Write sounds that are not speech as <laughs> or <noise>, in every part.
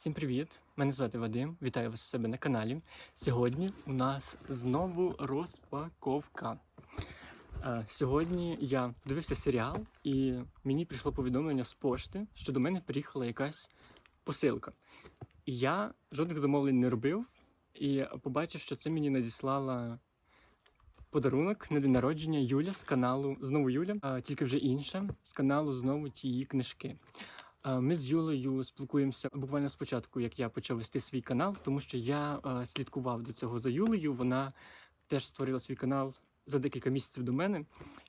Всім привіт! Мене звати Вадим. Вітаю вас у себе на каналі. Сьогодні у нас знову розпаковка. Е, Сьогодні я дивився серіал, і мені прийшло повідомлення з пошти, що до мене приїхала якась посилка. І я жодних замовлень не робив, і побачив, що це мені надіслала подарунок на день народження Юля з каналу знову Юля, а тільки вже інша з каналу знову тії книжки. Е, Ми з Юлею спілкуємося буквально спочатку, як я почав вести свій канал, тому що я е, слідкував до цього за Юлею. Вона теж створила свій канал за декілька місяців до мене,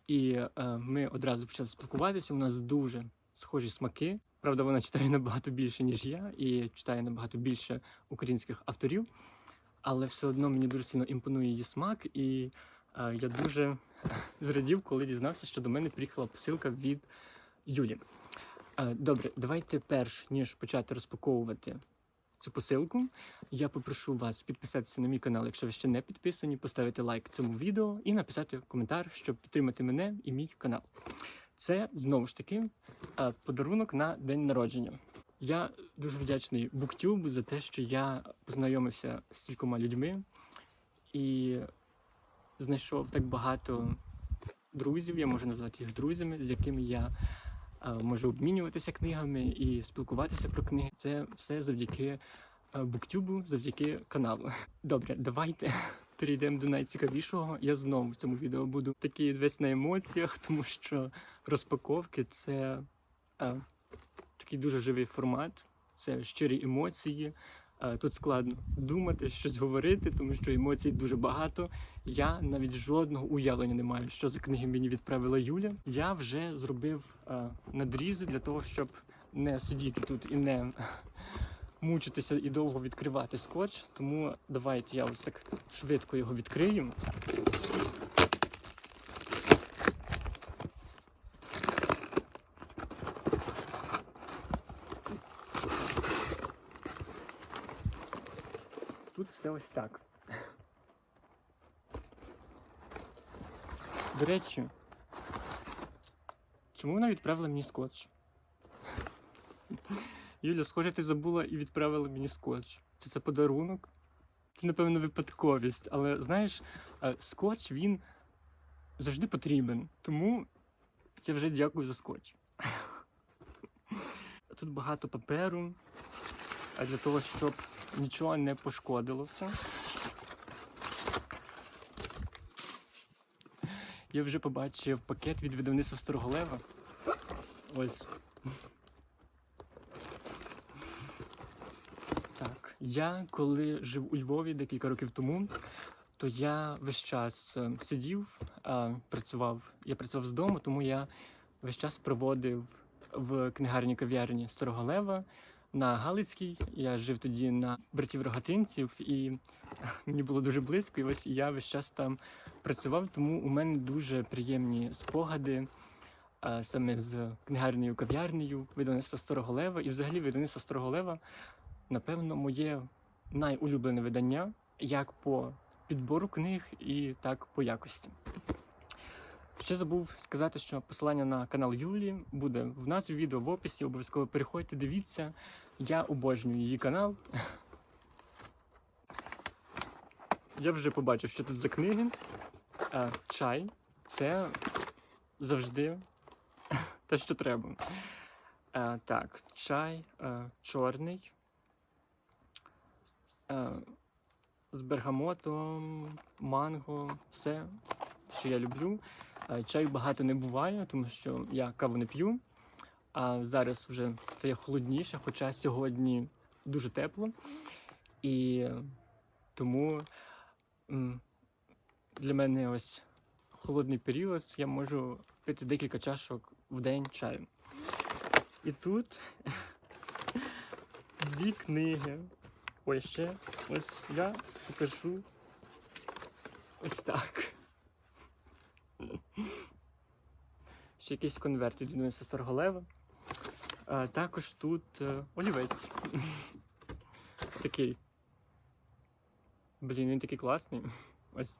і е, ми одразу почали спілкуватися. У нас дуже схожі смаки. Правда, вона читає набагато більше, ніж я, і читає набагато більше українських авторів, але все одно мені дуже сильно імпонує її смак, і е, я дуже <laughs> зрадів, коли дізнався, що до мене приїхала посилка від Юлі. Е, Добре, давайте перш ніж почати розпаковувати цю посилку, я попрошу вас підписатися на мій канал, якщо ви ще не підписані, поставити лайк цьому відео і написати коментар, щоб підтримати мене і мій канал. Це знову ж таки е, подарунок на день народження. Я дуже вдячний BookTube за те, що я познайомився з кількома людьми і знайшов так багато друзів, я можу назвати їх друзями, з якими я можу обмінюватися книгами і спілкуватися про книги. Це все завдяки е, буктюбу, завдяки каналу. <laughs> Добре, давайте <laughs> перейдемо до найцікавішого. Я знову в цьому відео буду такий весь на емоціях, <laughs> тому що розпаковки це е, такий дуже живий формат, це щирі емоції. Е, Тут складно думати, щось говорити, тому що емоцій дуже багато. Я навіть жодного уявлення не маю, що за книги мені відправила Юля. Я вже зробив е, надрізи для того, щоб не сидіти тут і не мучитися і довго відкривати скотч. Тому давайте я ось так швидко його відкрию. Тут все ось так. До речі, чому вона відправила мені скотч? <laughs> Юля, схоже, ти забула і відправила мені скотч. Чи це подарунок? Це, напевно, випадковість. Але знаєш, е, скотч він завжди потрібен. Тому я вже дякую за скотч. <laughs> Тут багато паперу, а для того, щоб нічого не пошкодилося. Я вже побачив пакет від видавництва Староголева. Ось. Так, я коли жив у Львові декілька років тому, то я весь час е, сидів, працював. Я працював з дому, тому я весь час проводив в книгарні кав'ярні Староголева на Галицькій. Я жив тоді на братів Рогатинців, і <laughs> мені було дуже близько. І ось я весь час там працював, тому у мене дуже приємні спогади саме з книгарнею кав'ярнею, видавництва Староголева. І взагалі видавництво Староголева, напевно, моє найулюблене видання як по підбору книг і так по якості. Ще забув сказати, що посилання на канал Юлі буде в назві відео в описі. Обов'язково переходьте, дивіться. Я обожнюю її канал. Я вже побачив, що тут за книги. Е, чай це завжди <laughs> те, що треба. Е, так, чай е, чорний. З бергамотом, манго, все, що я люблю. Е, Чаю багато не буває, тому що я каву не п'ю. А зараз вже стає холодніше, хоча сьогодні дуже тепло. І тому для мене ось холодний період, я можу пити декілька чашок в день чаю. І тут <laughs> дві книги. Ой, ще ось я покажу ось так. Ще якийсь конверт від Дениса Старголева. А, також тут е, олівець. такий. Блін, він такий класний. Ось.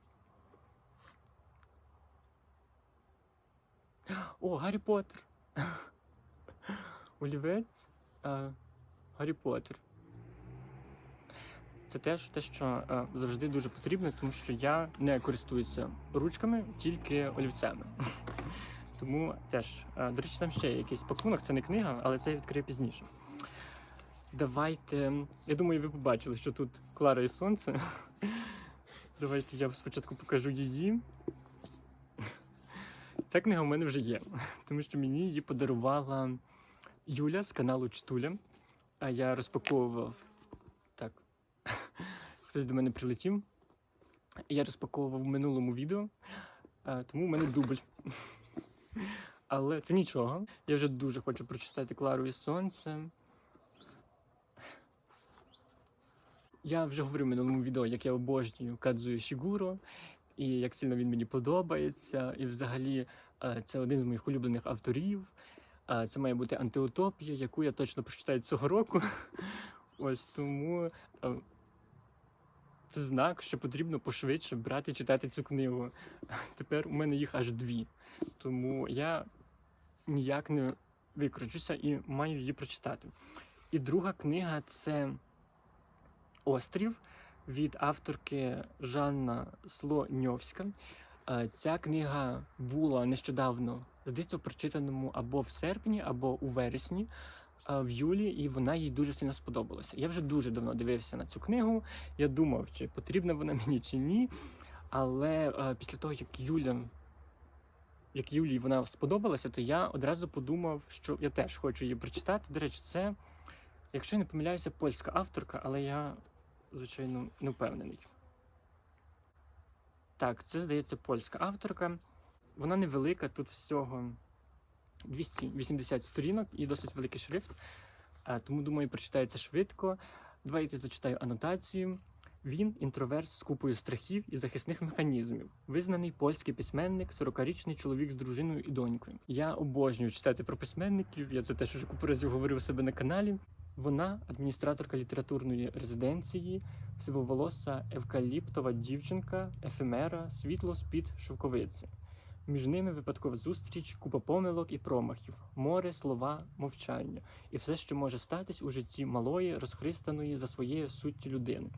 О, Гаррі Поттер. Олівець. Гаррі Поттер. Це теж те, що е, завжди дуже потрібно, тому що я не користуюся ручками, тільки олівцями. <laughs> Тому теж, е, до речі, там ще є якийсь пакунок, це не книга, але це я відкрию пізніше. Давайте. Я думаю, ви побачили, що тут Клара і Сонце. <laughs> Давайте я спочатку покажу її. Ця книга у мене вже є, <laughs> тому що мені її подарувала Юля з каналу Чтуля. А я розпаковував. Хтось до мене прилетів. Я розпаковував в минулому відео, тому у мене дубль. Але це нічого. Я вже дуже хочу прочитати Клару і Сонце. Я вже говорив в минулому відео, як я обожнюю Кадзую Шігуро, і як сильно він мені подобається. І взагалі е, це один з моїх улюблених авторів. Е, Це має бути антиутопія, яку я точно прочитаю цього року. Ось тому е, це знак, що потрібно пошвидше брати читати цю книгу. <laughs> Тепер у мене їх аж дві. Тому я ніяк не викручуся і маю її прочитати. І друга книга це Острів від авторки Жанна Слоньовська. Е, Ця книга була нещодавно, здається, в прочитаному або в серпні, або у вересні в Юлі, і вона їй дуже сильно сподобалася. Я вже дуже давно дивився на цю книгу. Я думав, чи потрібна вона <laughs> мені чи ні. Але е, після того, як Юля, як Юлі вона сподобалася, то я одразу подумав, що я теж хочу її прочитати. До речі, це, якщо я не помиляюся, польська авторка, але я, звичайно, не впевнений. Так, це здається польська авторка. Вона невелика, тут всього 280 сторінок і досить великий шрифт. Тому, думаю, прочитається швидко. Давайте зачитаю анотацію. Він інтроверт з купою страхів і захисних механізмів, визнаний польський письменник, 40-річний чоловік з дружиною і донькою. Я обожнюю читати про письменників. Я це теж вже купу разів говорив у себе на каналі. Вона адміністраторка літературної резиденції, сивоволоса евкаліптова дівчинка, ефемера, світло з-під шовковиці. Між ними випадкова зустріч, купа помилок і промахів, море, слова, мовчання, і все, що може статись у житті малої, розхристаної за своєю суттю людини.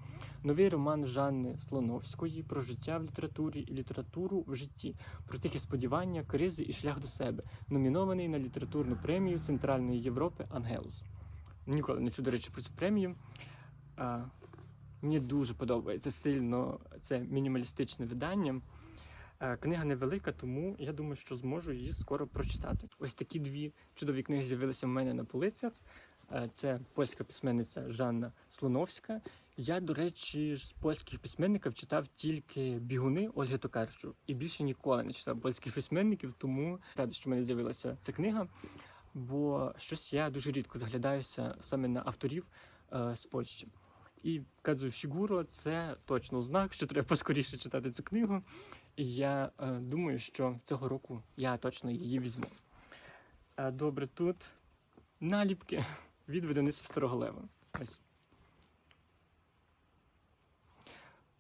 Новий роман Жанни Слоновської про життя в літературі і літературу в житті, про тихі сподівання, кризи і шлях до себе, номінований на літературну премію Центральної Європи Ангелус. Ніколи не чув, до речі, про цю премію. А, мені дуже подобається сильно це мінімалістичне видання. Е, Книга невелика, тому я думаю, що зможу її скоро прочитати. Ось такі дві чудові книги з'явилися в мене на полицях. Е, Це польська письменниця Жанна Слоновська. Я, до речі, з польських письменників читав тільки бігуни Ольги Токарчук і більше ніколи не читав польських письменників, тому радий, що в мене з'явилася ця книга. Бо щось я дуже рідко заглядаюся саме на авторів е, з Польщі. І Кадзу Фігуро це точно знак, що треба поскоріше читати цю книгу. І я е, думаю, що цього року я точно її візьму. Е, добре, тут наліпки від видавництва Старого Лева. Ось.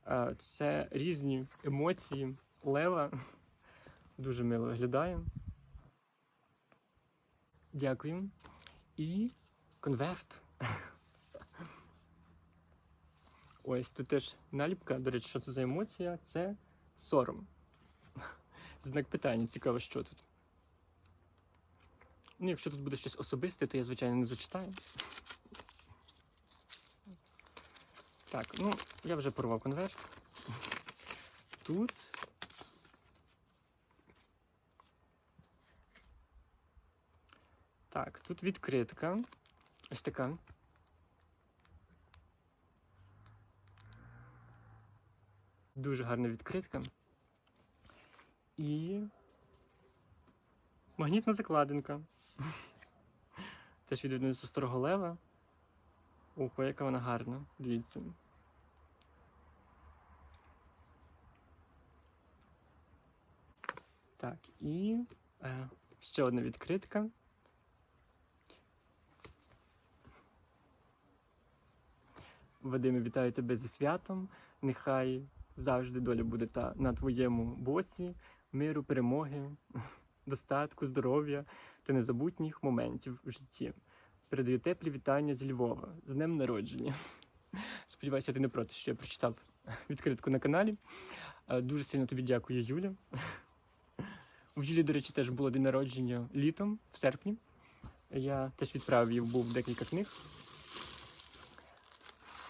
Е, це різні емоції Лева. Дуже мило виглядає. Дякую. І конверт. Ось тут теж наліпка. До речі, що це за емоція? Це сором. <laughs> Знак питання, цікаво, що тут. Ну, якщо тут буде щось особисте, то я, звичайно, не зачитаю. Так, ну, я вже порвав конверт. Тут. Так, тут відкритка. Ось така. Дуже гарна відкритка. І магнітна закладинка. Теж від видавництва старого лева. Ого, яка вона гарна. Дивіться. Так, і е, ще одна відкритка. Вадиме, вітаю тебе зі святом. Нехай завжди доля буде та на твоєму боці, миру, перемоги, достатку, здоров'я та незабутніх моментів в житті. Передаю теплі вітання з Львова з днем народження. Сподіваюся, ти не проти, що я прочитав відкритку на каналі. Е, Дуже сильно тобі дякую, Юля. У Юлі, до речі, теж було день народження літом, в серпні. Я теж відправив був декілька книг.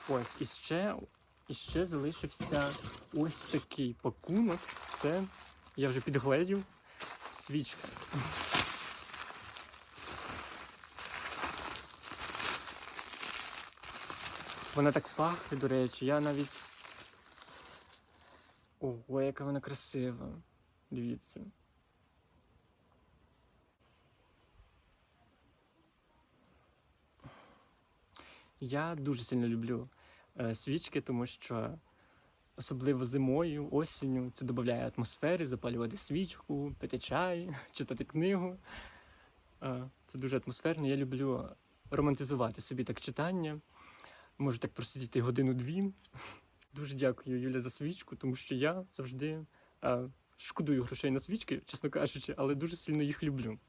Ось, і ще, і ще залишився ось такий пакунок. Це я вже підгледів свічка. Вона так пахне, до речі, я навіть. Ого, яка вона красива. Дивіться. Я дуже сильно люблю свічки, тому що особливо зимою, осінню це додає атмосфери, запалювати свічку, пити чай, <laughs> читати книгу. Е, це дуже атмосферно. Я люблю романтизувати собі так читання. Можу так просидіти годину-дві. <laughs> Дуже дякую, Юля, за свічку, тому що я завжди е, шкодую грошей на свічки, чесно кажучи, але дуже сильно їх люблю.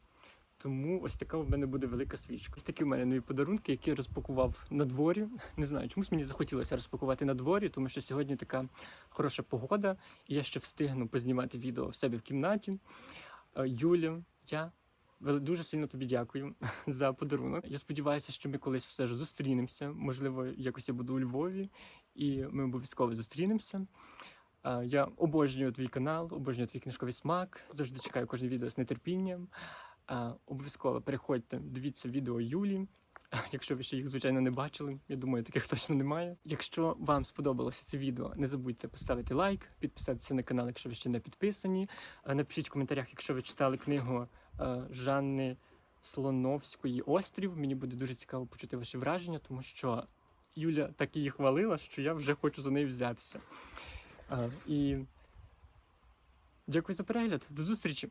Тому ось така у мене буде велика свічка. Ось такі у мене нові подарунки, які я розпакував на дворі. Не знаю, чомусь мені захотілося розпакувати на дворі, тому що сьогодні така хороша погода, і я ще встигну познімати відео в себе в кімнаті. Е, Юля, я дуже сильно тобі дякую <laughs> за подарунок. Я сподіваюся, що ми колись все ж зустрінемося. Можливо, якось я буду у Львові, і ми обов'язково зустрінемося. Е, Я обожнюю твій канал, обожнюю твій книжковий смак. Завжди чекаю кожне відео з нетерпінням. Обов'язково переходьте, дивіться відео Юлі. <laughs> Якщо ви ще їх, звичайно, не бачили, я думаю, таких точно немає. Якщо вам сподобалося це відео, не забудьте поставити лайк, підписатися на канал, якщо ви ще не підписані. Напишіть в коментарях, якщо ви читали книгу Жанни Слоновської Острів. Мені буде дуже цікаво почути ваші враження, тому що Юля так її хвалила, що я вже хочу за нею взятися. І дякую за перегляд. До зустрічі!